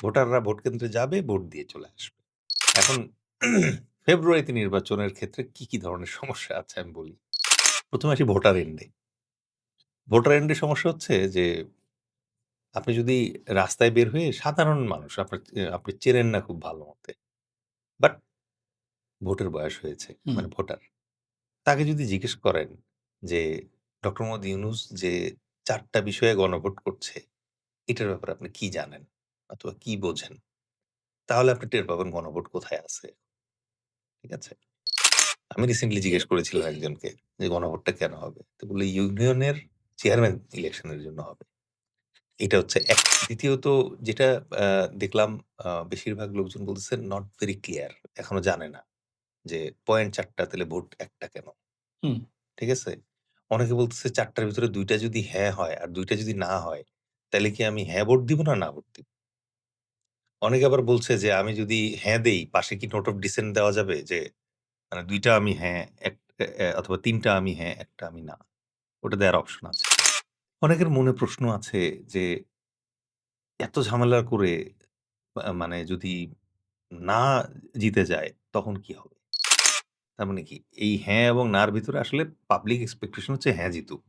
ভোটাররা ভোট কেন্দ্রে যাবে, ভোট দিয়ে চলে আসবে। এখন ফেব্রুয়ারিতে নির্বাচনের ক্ষেত্রে কি, কি ধরনের সমস্যা আছে আমি বলি। ১ম এ আসি ভোটার এন্ডে। ভোটার এন্ডে সমস্যা হচ্ছে যে আপনি যদি রাস্তায় বের হয়ে সাধারণ মানুষ আপনার আপনি চেনেন না খুব ভালো মতে। বাট ভোটের বয়স হয়েছে, মানে ভোটার। তাকে যদি জিজ্ঞেস করেন যে ডক্টর মোহাম্মদ ইউনুস যে চারটা বিষয়ে গণভোট করছে, এটার ব্যাপারে আপনি কি জানেন? অথবা কি বোঝেন? তাহলে আপনি টের পাবেন গণভোট কোথায় আছে। ঠিক আছে? আমি রিসেন্টলি জিজ্ঞেস করেছিলাম একজনকে যে, "গণভোটটা কেন হবে?" তো বলল, "ইউনিয়নের চেয়ারম্যান ইলেকশনের জন্য হবে।" এটা হচ্ছে এক। দ্বিতীয়ত যেটা দেখলাম বেশিরভাগ লোকজন বলতেছে, "নট ভেরি ক্লিয়ার।" এখনও জানে না যে পয়েন্ট চারটা তাহলে ভোট একটা কেন? হুম। ঠিক আছে? অনেকে বলতেছে চারটার ভিতরে দুইটা যদি হ্যাঁ হয় আর দুইটা যদি না হয়, তাহলে কি আমি হ্যাঁ ভোট দিব না, না ভোট দিব? অনেকে আবার বলছে যে, "আমি যদি হ্যাঁ দেই, পাশে কি নোট অফ ডিসেন্ট দেওয়া যাবে?" যে মানে ২ টা আমি হ্যাঁ, এক অথবা ৩ টা আমি হ্যাঁ, ১ টা আমি না। ওটা দেওয়ার অপশন আছে। অনেকের মনে প্রশ্ন আছে যে এত ঝামেলা করে মানে যদি না জিতে যায়, তখন কি হবে? তার মানে কি? এই হ্যাঁ এবং নার ভিতরে আসলে পাবলিক এক্সপেকটেশন হচ্ছে হ্যাঁ জিতুক।